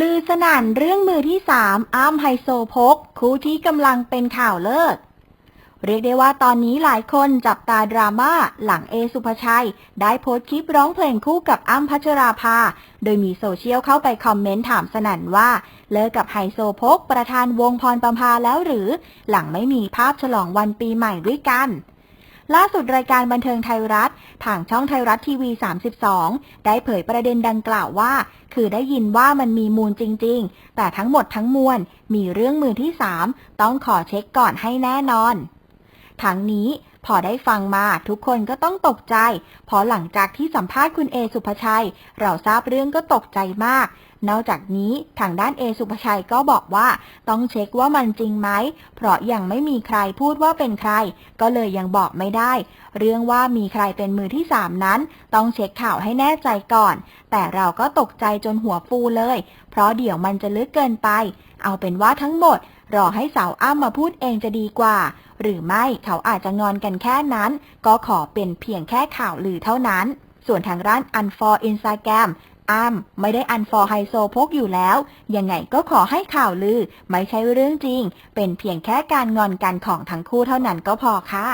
ลือสนั่นเรื่องมือที่สามอ้ามไฮโซพก คู่ที่กำลังเป็นข่าวเลิศ เรียกได้ว่าตอนนี้หลายคนจับตาดราม่าหลังเอสุภชัย ได้โพสต์คลิปร้องเพลงคู่กับอ้ำพัชราภา โดยมีโซเชียลเข้าไปคอมเมนต์ถามสนั่นว่า เลิกกับไฮโซพก ประธานวงพรประภาแล้วหรือ หลังไม่มีภาพฉลองวันปีใหม่ด้วยกัน ล่าสุดรายการบันเทิงไทยรัฐทางช่องไทยรัฐทีวี 32 ได้เผยประเด็นดังกล่าวว่า คือได้ยินว่ามันมีมูลจริง ๆ แต่ทั้งหมดทั้งมวลมีเรื่องมือที่ 3 ต้องขอเช็คก่อนให้แน่นอน ทั้งนี้พอได้ฟังมาทุกคนก็ต้องตกใจเพราะหลังจากที่สัมภาษณ์คุณเอสุภาชัย เราทราบเรื่องก็ตกใจมาก นอกจากนี้ทางด้านเอสุภาชัยก็บอกว่า ต้องเช็คว่ามันจริงไหม เพราะยังไม่มีใครพูดว่าเป็นใคร ก็เลยยังบอกไม่ได้ เรื่องว่ามีใครเป็นมือที่สามนั้น ต้องเช็คข่าวให้แน่ใจก่อน แต่เราก็ตกใจจนหัวฟูเลย เพราะเดี๋ยวมันจะลึกเกินไป เอาเป็นว่าทั้งหมดรอให้สาวอ้ำมาพูดเองจะดีกว่า หรือไม่เขาอาจจะงอนกันแค่นั้น ก็ขอเป็นเพียงแค่ข่าวลือเท่านั้น ส่วนทางร้านอันฟอร์อินสตาแกรมอ้ำไม่ได้อันฟอร์ไฮโซพกอยู่แล้ว ยังไงก็ขอให้ข่าวลือ ไม่ใช่เรื่องจริง เป็นเพียงแค่การงอนกันของทั้งคู่เท่านั้นก็พอค่ะ